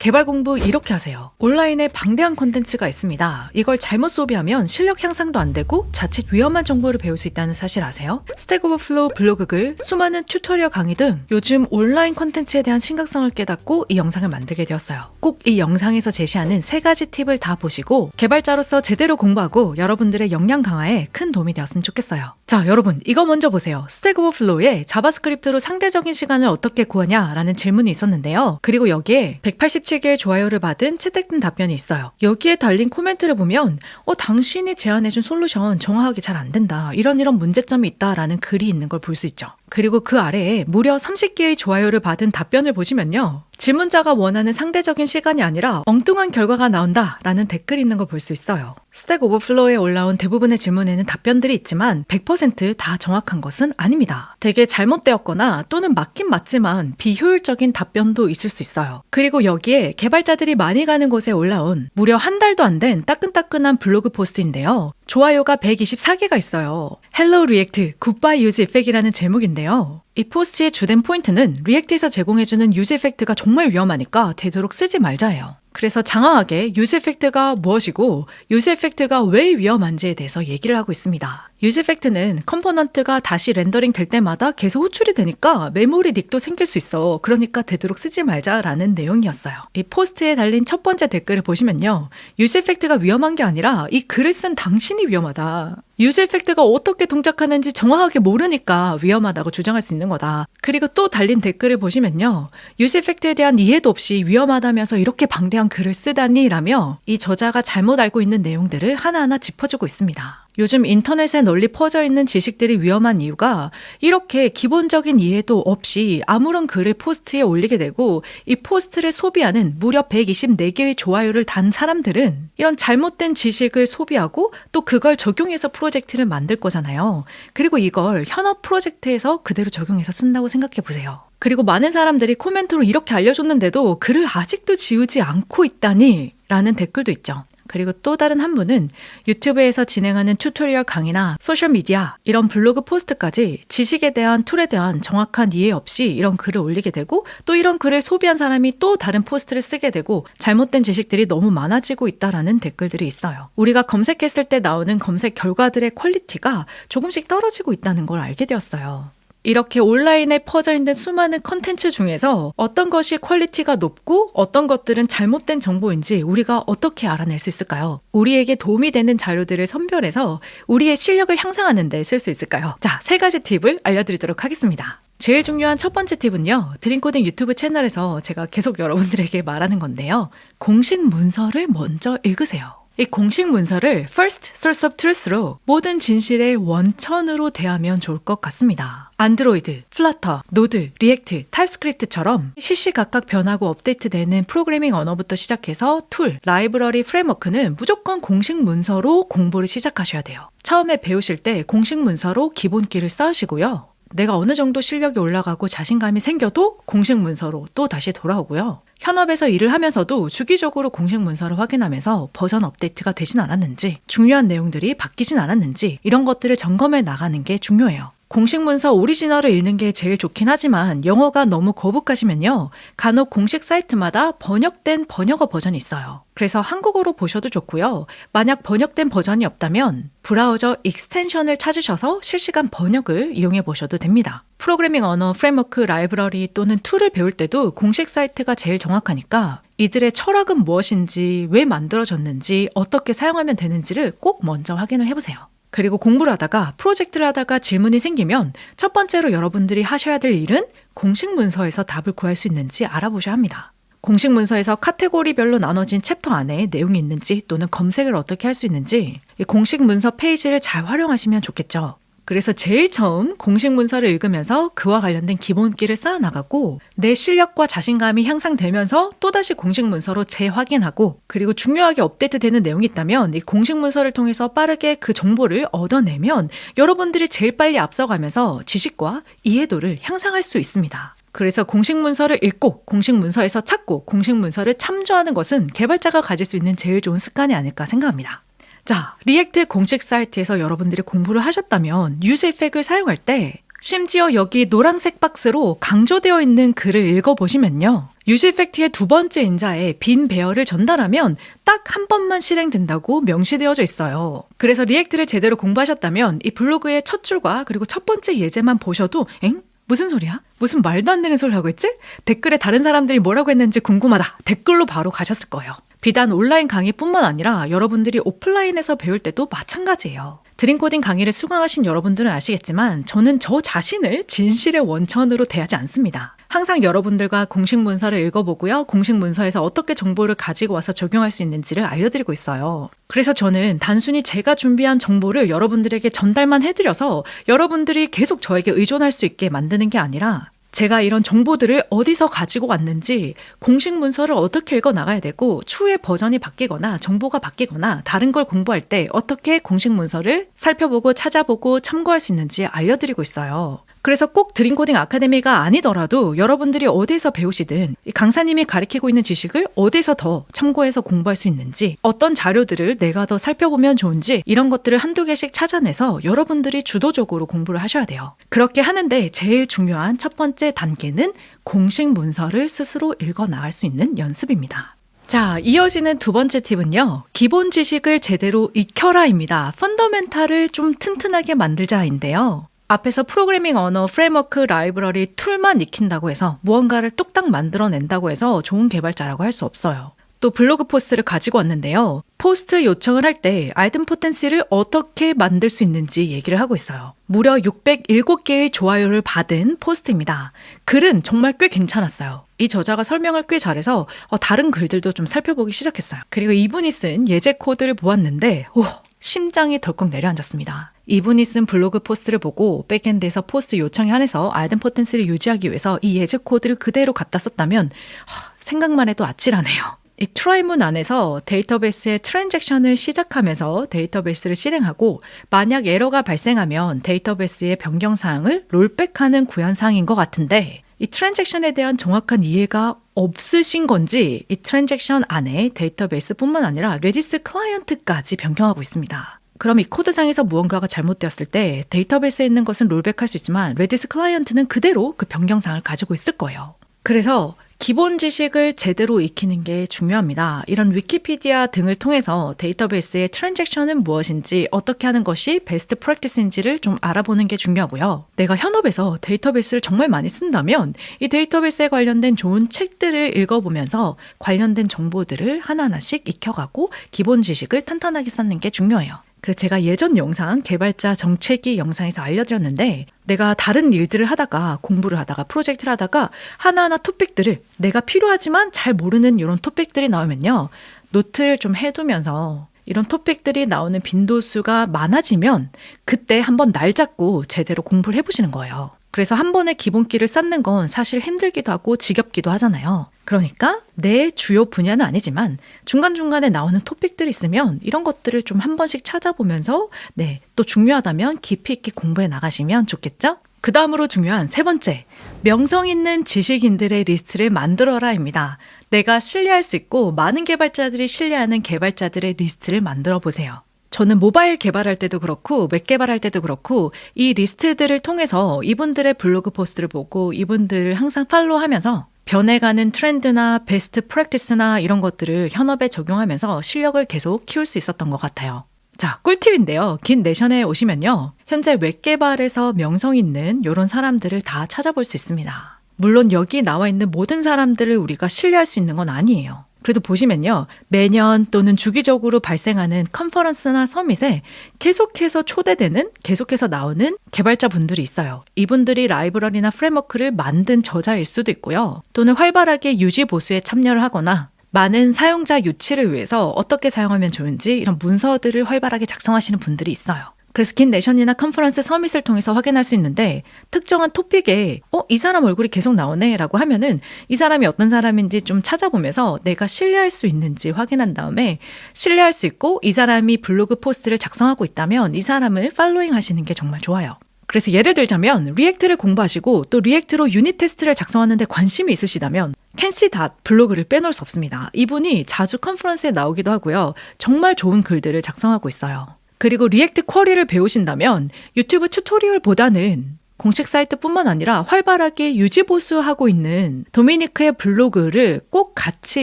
개발 공부 이렇게 하세요. 온라인에 방대한 콘텐츠가 있습니다. 이걸 잘못 소비하면 실력 향상도 안 되고 자칫 위험한 정보를 배울 수 있다는 사실 아세요? 스택 오버플로우 블로그 글, 수많은 튜토리얼 강의 등 요즘 온라인 콘텐츠에 대한 심각성을 깨닫고 이 영상을 만들게 되었어요. 꼭 이 영상에서 제시하는 세 가지 팁을 다 보시고 개발자로서 제대로 공부하고 여러분들의 역량 강화에 큰 도움이 되었으면 좋겠어요. 자, 여러분, 이거 먼저 보세요. 스택 오버플로우에 자바스크립트로 상대적인 시간을 어떻게 구하냐라는 질문이 있었는데요. 그리고 여기에 187개의 좋아요를 받은 채택된 답변이 있어요. 여기에 달린 코멘트를 보면 어, 당신이 제안해준 솔루션 정확하게 잘 안 된다. 이런 이런 문제점이 있다라는 글이 있는 걸 볼 수 있죠. 그리고 그 아래에 무려 30개의 좋아요를 받은 답변을 보시면요. 질문자가 원하는 상대적인 시간이 아니라 엉뚱한 결과가 나온다 라는 댓글이 있는 걸 볼 수 있어요. 스택 오버플로우에 올라온 대부분의 질문에는 답변들이 있지만 100%다 정확한 것은 아닙니다. 되게 잘못되었거나 또는 맞긴 맞지만 비효율적인 답변도 있을 수 있어요. 그리고 여기에 개발자들이 많이 가는 곳에 올라온 무려 한 달도 안 된 따끈따끈한 블로그 포스트인데요. 좋아요가 124개가 있어요. Hello React Goodbye Use Effect이라는 제목인데 요. 이 포스트의 주된 포인트는 리액트에서 제공해주는 유즈 에펙트가 정말 위험하니까 되도록 쓰지 말자예요. 그래서 장황하게 유즈 에펙트가 무엇이고 유즈 에펙트가 왜 위험한지에 대해서 얘기를 하고 있습니다. 유즈 에펙트는 컴포넌트가 다시 렌더링 될 때마다 계속 호출이 되니까 메모리 릭도 생길 수 있어. 그러니까 되도록 쓰지 말자라는 내용이었어요. 이 포스트에 달린 첫 번째 댓글을 보시면요. 유즈 에펙트가 위험한 게 아니라 이 글을 쓴 당신이 위험하다. 유즈 에펙트가 어떻게 동작하는지 정확하게 모르니까 위험하다고 주장할 수 있는 거다. 그리고 또 달린 댓글을 보시면요. 유즈 에펙트에 대한 이해도 없이 위험하다면서 이렇게 방대한 글을 쓰다니 라며 이 저자가 잘못 알고 있는 내용들을 하나하나 짚어주고 있습니다. 요즘 인터넷에 널리 퍼져 있는 지식들이 위험한 이유가 이렇게 기본적인 이해도 없이 아무런 글을 포스트에 올리게 되고 이 포스트를 소비하는 무려 124개의 좋아요를 단 사람들은 이런 잘못된 지식을 소비하고 또 그걸 적용해서 프로젝트를 만들 거잖아요. 그리고 이걸 현업 프로젝트에서 그대로 적용해서 쓴다고 생각해 보세요. 그리고 많은 사람들이 코멘트로 이렇게 알려줬는데도 글을 아직도 지우지 않고 있다니 라는 댓글도 있죠. 그리고 또 다른 한 분은 유튜브에서 진행하는 튜토리얼 강의나 소셜미디어, 이런 블로그 포스트까지 지식에 대한 툴에 대한 정확한 이해 없이 이런 글을 올리게 되고 또 이런 글을 소비한 사람이 또 다른 포스트를 쓰게 되고 잘못된 지식들이 너무 많아지고 있다라는 댓글들이 있어요. 우리가 검색했을 때 나오는 검색 결과들의 퀄리티가 조금씩 떨어지고 있다는 걸 알게 되었어요. 이렇게 온라인에 퍼져 있는 수많은 컨텐츠 중에서 어떤 것이 퀄리티가 높고 어떤 것들은 잘못된 정보인지 우리가 어떻게 알아낼 수 있을까요? 우리에게 도움이 되는 자료들을 선별해서 우리의 실력을 향상하는 데 쓸 수 있을까요? 자, 세 가지 팁을 알려드리도록 하겠습니다. 제일 중요한 첫 번째 팁은요. 드림코딩 유튜브 채널에서 제가 계속 여러분들에게 말하는 건데요. 공식 문서를 먼저 읽으세요. 이 공식 문서를 first source of truth로 모든 진실의 원천으로 대하면 좋을 것 같습니다. 안드로이드, 플러터, 노드, 리액트, 타입스크립트처럼 시시각각 변하고 업데이트되는 프로그래밍 언어부터 시작해서 툴, 라이브러리, 프레임워크는 무조건 공식 문서로 공부를 시작하셔야 돼요. 처음에 배우실 때 공식 문서로 기본기를 쌓으시고요. 내가 어느 정도 실력이 올라가고 자신감이 생겨도 공식 문서로 또 다시 돌아오고요. 현업에서 일을 하면서도 주기적으로 공식 문서를 확인하면서 버전 업데이트가 되진 않았는지, 중요한 내용들이 바뀌진 않았는지, 이런 것들을 점검해 나가는 게 중요해요. 공식 문서 오리지널을 읽는 게 제일 좋긴 하지만 영어가 너무 거북하시면요. 간혹 공식 사이트마다 번역된 번역어 버전이 있어요. 그래서 한국어로 보셔도 좋고요. 만약 번역된 버전이 없다면 브라우저 익스텐션을 찾으셔서 실시간 번역을 이용해 보셔도 됩니다. 프로그래밍 언어, 프레임워크, 라이브러리 또는 툴을 배울 때도 공식 사이트가 제일 정확하니까 이들의 철학은 무엇인지, 왜 만들어졌는지, 어떻게 사용하면 되는지를 꼭 먼저 확인을 해보세요. 그리고 공부를 하다가 프로젝트를 하다가 질문이 생기면 첫 번째로 여러분들이 하셔야 될 일은 공식 문서에서 답을 구할 수 있는지 알아보셔야 합니다. 공식 문서에서 카테고리별로 나눠진 챕터 안에 내용이 있는지 또는 검색을 어떻게 할 수 있는지 이 공식 문서 페이지를 잘 활용하시면 좋겠죠. 그래서 제일 처음 공식 문서를 읽으면서 그와 관련된 기본기를 쌓아 나가고 내 실력과 자신감이 향상되면서 또다시 공식 문서로 재확인하고 그리고 중요하게 업데이트되는 내용이 있다면 이 공식 문서를 통해서 빠르게 그 정보를 얻어내면 여러분들이 제일 빨리 앞서가면서 지식과 이해도를 향상할 수 있습니다. 그래서 공식 문서를 읽고 공식 문서에서 찾고 공식 문서를 참조하는 것은 개발자가 가질 수 있는 제일 좋은 습관이 아닐까 생각합니다. 자, 리액트 공식 사이트에서 여러분들이 공부를 하셨다면 유즈 이펙을 사용할 때 심지어 여기 노란색 박스로 강조되어 있는 글을 읽어보시면요. 유즈 이펙트의 두 번째 인자에 빈 배열을 전달하면 딱 한 번만 실행된다고 명시되어져 있어요. 그래서 리액트를 제대로 공부하셨다면 이 블로그의 첫 줄과 그리고 첫 번째 예제만 보셔도 엥? 무슨 소리야? 무슨 말도 안 되는 소리 하고 있지? 댓글에 다른 사람들이 뭐라고 했는지 궁금하다. 댓글로 바로 가셨을 거예요. 비단 온라인 강의뿐만 아니라 여러분들이 오프라인에서 배울 때도 마찬가지예요. 드림코딩 강의를 수강하신 여러분들은 아시겠지만 저는 저 자신을 진실의 원천으로 대하지 않습니다. 항상 여러분들과 공식 문서를 읽어보고요. 공식 문서에서 어떻게 정보를 가지고 와서 적용할 수 있는지를 알려드리고 있어요. 그래서 저는 단순히 제가 준비한 정보를 여러분들에게 전달만 해드려서 여러분들이 계속 저에게 의존할 수 있게 만드는 게 아니라 제가 이런 정보들을 어디서 가지고 왔는지 공식 문서를 어떻게 읽어 나가야 되고 추후에 버전이 바뀌거나 정보가 바뀌거나 다른 걸 공부할 때 어떻게 공식 문서를 살펴보고 찾아보고 참고할 수 있는지 알려드리고 있어요. 그래서 꼭 드림코딩 아카데미가 아니더라도 여러분들이 어디서 배우시든 이 강사님이 가르치고 있는 지식을 어디서 더 참고해서 공부할 수 있는지 어떤 자료들을 내가 더 살펴보면 좋은지 이런 것들을 한두 개씩 찾아내서 여러분들이 주도적으로 공부를 하셔야 돼요. 그렇게 하는데 제일 중요한 첫 번째 단계는 공식 문서를 스스로 읽어 나갈 수 있는 연습입니다. 자, 이어지는 두 번째 팁은요. 기본 지식을 제대로 익혀라입니다. 펀더멘탈을 좀 튼튼하게 만들자인데요. 앞에서 프로그래밍 언어, 프레임워크, 라이브러리, 툴만 익힌다고 해서 무언가를 뚝딱 만들어낸다고 해서 좋은 개발자라고 할 수 없어요. 또 블로그 포스트를 가지고 왔는데요. 포스트 요청을 할 때 아이템 포텐시를 어떻게 만들 수 있는지 얘기를 하고 있어요. 무려 607개의 좋아요를 받은 포스트입니다. 글은 정말 꽤 괜찮았어요. 이 저자가 설명을 꽤 잘해서 어, 다른 글들도 좀 살펴보기 시작했어요. 그리고 이분이 쓴 예제 코드를 보았는데 오, 심장이 덜컥 내려앉았습니다. 이분이 쓴 블로그 포스트를 보고 백엔드에서 포스트 요청에 한해서 아이덴 포텐스를 유지하기 위해서 이 예제 코드를 그대로 갖다 썼다면 하, 생각만 해도 아찔하네요. 이 트라이문 안에서 데이터베이스의 트랜잭션을 시작하면서 데이터베이스를 실행하고 만약 에러가 발생하면 데이터베이스의 변경 사항을 롤백하는 구현 사항인 것 같은데 이 트랜잭션에 대한 정확한 이해가 없으신 건지 이 트랜잭션 안에 데이터베이스뿐만 아니라 레디스 클라이언트까지 변경하고 있습니다. 그럼 이 코드상에서 무언가가 잘못되었을 때 데이터베이스에 있는 것은 롤백할 수 있지만 레디스 클라이언트는 그대로 그 변경사항을 가지고 있을 거예요. 그래서 기본 지식을 제대로 익히는 게 중요합니다. 이런 위키피디아 등을 통해서 데이터베이스의 트랜잭션은 무엇인지 어떻게 하는 것이 베스트 프랙티스인지를 좀 알아보는 게 중요하고요. 내가 현업에서 데이터베이스를 정말 많이 쓴다면 이 데이터베이스에 관련된 좋은 책들을 읽어보면서 관련된 정보들을 하나하나씩 익혀가고 기본 지식을 탄탄하게 쌓는 게 중요해요. 그래서 제가 예전 영상 개발자 정체기 영상에서 알려드렸는데 내가 다른 일들을 하다가 공부를 하다가 프로젝트를 하다가 하나하나 토픽들을 내가 필요하지만 잘 모르는 이런 토픽들이 나오면요 노트를 좀 해두면서 이런 토픽들이 나오는 빈도수가 많아지면 그때 한번 날 잡고 제대로 공부를 해보시는 거예요. 그래서 한 번에 기본기를 쌓는 건 사실 힘들기도 하고 지겹기도 하잖아요. 그러니까 내 주요 분야는 아니지만 중간중간에 나오는 토픽들이 있으면 이런 것들을 좀 한 번씩 찾아보면서 네, 또 중요하다면 깊이 있게 공부해 나가시면 좋겠죠? 그 다음으로 중요한 세 번째, 명성 있는 지식인들의 리스트를 만들어라입니다. 내가 신뢰할 수 있고 많은 개발자들이 신뢰하는 개발자들의 리스트를 만들어 보세요. 저는 모바일 개발할 때도 그렇고 웹 개발할 때도 그렇고 이 리스트들을 통해서 이분들의 블로그 포스트를 보고 이분들을 항상 팔로우하면서 변해가는 트렌드나 베스트 프랙티스나 이런 것들을 현업에 적용하면서 실력을 계속 키울 수 있었던 것 같아요. 자, 꿀팁인데요. 긴 내션에 오시면요. 현재 웹 개발에서 명성 있는 이런 사람들을 다 찾아볼 수 있습니다. 물론 여기 나와 있는 모든 사람들을 우리가 신뢰할 수 있는 건 아니에요. 그래도 보시면요. 매년 또는 주기적으로 발생하는 컨퍼런스나 서밋에 계속해서 초대되는, 계속해서 나오는 개발자 분들이 있어요. 이분들이 라이브러리나 프레임워크를 만든 저자일 수도 있고요. 또는 활발하게 유지 보수에 참여를 하거나 많은 사용자 유치를 위해서 어떻게 사용하면 좋은지 이런 문서들을 활발하게 작성하시는 분들이 있어요. 그래서 긴 내션이나 컨퍼런스 서밋을 통해서 확인할 수 있는데 특정한 토픽에 어, 이 사람 얼굴이 계속 나오네 라고 하면은 이 사람이 어떤 사람인지 좀 찾아보면서 내가 신뢰할 수 있는지 확인한 다음에 신뢰할 수 있고 이 사람이 블로그 포스트를 작성하고 있다면 이 사람을 팔로잉 하시는 게 정말 좋아요. 그래서 예를 들자면 리액트를 공부하시고 또 리액트로 유닛 테스트를 작성하는데 관심이 있으시다면 캔시 닷 블로그를 빼놓을 수 없습니다. 이분이 자주 컨퍼런스에 나오기도 하고요. 정말 좋은 글들을 작성하고 있어요. 그리고 리액트 쿼리를 배우신다면 유튜브 튜토리얼보다는 공식 사이트뿐만 아니라 활발하게 유지보수하고 있는 도미니크의 블로그를 꼭 같이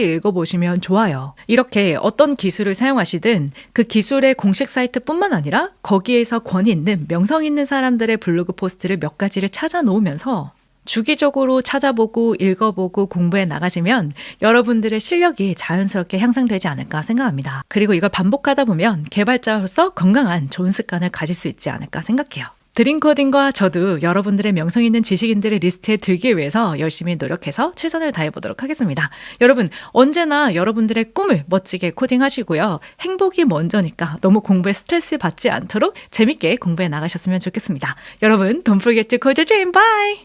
읽어보시면 좋아요. 이렇게 어떤 기술을 사용하시든 그 기술의 공식 사이트뿐만 아니라 거기에서 권위 있는 명성 있는 사람들의 블로그 포스트를 몇 가지를 찾아 놓으면서 주기적으로 찾아보고 읽어보고 공부해 나가시면 여러분들의 실력이 자연스럽게 향상되지 않을까 생각합니다. 그리고 이걸 반복하다 보면 개발자로서 건강한 좋은 습관을 가질 수 있지 않을까 생각해요. 드림코딩과 저도 여러분들의 명성 있는 지식인들의 리스트에 들기 위해서 열심히 노력해서 최선을 다해 보도록 하겠습니다. 여러분, 언제나 여러분들의 꿈을 멋지게 코딩하시고요. 행복이 먼저니까 너무 공부에 스트레스 받지 않도록 재밌게 공부해 나가셨으면 좋겠습니다. 여러분, don't forget to code your dream. Bye!